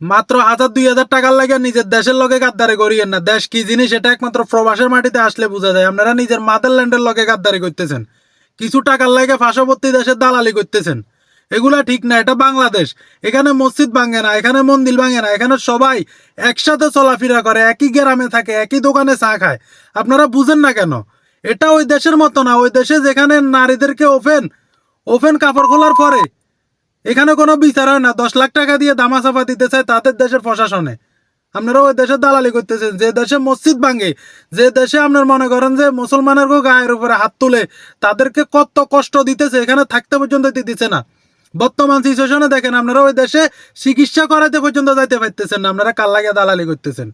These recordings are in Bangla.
মাত্র হাজার দুই হাজার টাকার লাগে নিজের দেশের লগে গাদ্দারি করিয়েন না। দেশ কি জিনিস, এটা একমাত্র প্রবাসের মাটিতে আসলে বোঝা যায়। আপনারা নিজের মাদারল্যান্ডের লগে গাদ্দারি করতেছেন। কিছু টাকার লাগে পার্শ্ববর্তী দেশের দালালি করতেছেন। এগুলা ঠিক না, এটা বাংলাদেশ। এখানে মসজিদ ভাঙে না, এখানে মন্দির ভাঙে না, এখানে সবাই একসাথে চলাফেরা করে, একই গ্রামে থাকে, একই দোকানে চা খায়। আপনারা বুঝেন না কেন? এটা ওই দেশের মতো না। ওই দেশে যেখানে নারীদেরকে ওপেন ওপেন কাপড় খোলার পরে এখানে কোনো বিচার হয় না। দশ লাখ টাকা দিয়ে দামা সাফা দিতে চায় তাদের দেশের প্রশাসনে। আপনারা ওই দেশের দালালি করতেছেন। যে দেশে মসজিদ ভাঙে, যে দেশে আপনার মনে করেন যে মুসলমানের গায়ের উপরে হাত তুলে তাদেরকে কত কষ্ট দিতেছে, এখানে থাকতে পর্যন্ত দিতেছে না। বর্তমান সিচুয়েশনে দেখেন, আপনারা ওই দেশে চিকিৎসা করাতে পর্যন্ত যাইতে পারতেছেন না। আপনারা কাল লাগে দালালি করতেছেন?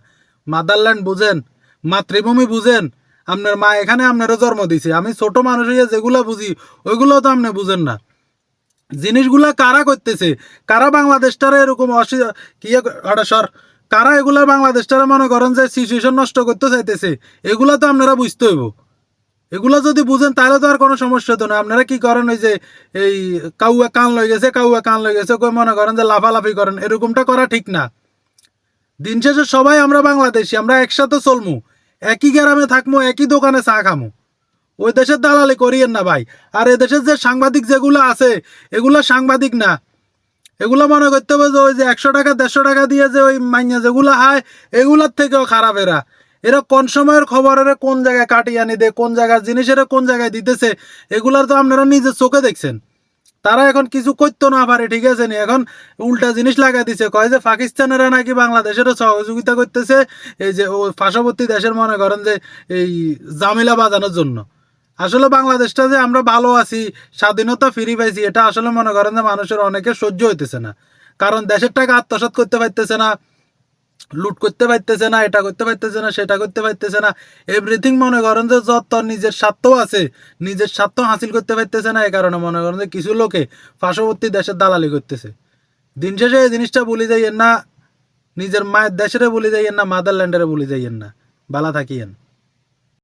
মাদারল্যান্ড বুঝেন, মাতৃভূমি বুঝেন, আপনার মা এখানে আপনারও জন্ম দিছে। আমি ছোট মানুষ হইয়া যেগুলা বুঝি, ওইগুলো তো আপনি বুঝেন না। জিনিসগুলা কারা করতেছে? কারা বাংলাদেশটারে এরকম অসি কি সর কারা এগুলা বাংলাদেশটারে মনে করেন যে সিচুয়েশন নষ্ট করতে চাইতেছে? এগুলা তো আপনারা বুঝতে হইব। এগুলা যদি বুঝেন, তাহলে তো আর কোনো সমস্যা হতো না। আপনারা কি করেন ওই যে এই কাউয়া কান লয়ে গেছে, কাউয়া কান লয়ে গেছে, কই মনে করেন যে লাফালাফি করেন, এরকমটা করা ঠিক না। দিন শেষে সবাই আমরা বাংলাদেশি, আমরা একসাথে চলমু। একই গ্রামে থাকমু, একই দোকানে চা খামু। ওই দেশের দালালি করিয়েন না ভাই। আর এ দেশের যে সাংবাদিক যেগুলো আছে, এগুলো সাংবাদিক না। এগুলো মনে করতে হবে যে ওই যে একশো টাকা, দেড়শো টাকা দিয়ে যে ওই মাইয়া যেগুলো হয়, এগুলোর থেকেও খারাপ এরা। এরা কোন সময়ের খবর এরা কোন জায়গায় কাটিয়ে আনি দেয় কোন জায়গার জিনিস এরা কোন জায়গায় দিতেছে, এগুলার তো আপনারা নিজের চোখে দেখছেন। তারা এখন কিছু করতো না পারে, ঠিক আছে নি? এখন উল্টা জিনিস লাগাই দিছে, কয় যে পাকিস্তানেরা নাকি বাংলাদেশেরও সহযোগিতা করতেছে, এই যে ও পার্শ্ববর্তী দেশের মনে করেন যে এই জামিলা বাজানোর জন্য। আসলে বাংলাদেশটা যে আমরা ভালো আছি, স্বাধীনতা ফিরি পাইছি, এটা আসলে মনে করেন যে মানুষের অনেকে সহ্য হইতেছে না। কারণ দেশের টাকা আত্মসাৎ করতে পারতেছে না, লুট করতে পারতেছে না, এটা করতে পারতেছে না, সেটা করতে পারতেছে না। এভরিথিং মনে করেন যে যত নিজের স্বার্থ আছে, নিজের স্বার্থ হাসিল করতে পারতেছে না, এই কারণে মনে করেন যে কিছু লোকে পার্শ্ববর্তী দেশের দালালি করতেছে। দিন শেষে এই জিনিসটা বলি যাইয়েন না, নিজের মায়ের দেশেরে বলি যাইয়েন না মাদারল্যান্ডেরে বলি যাইয়েন না। বালা থাকিয়েন।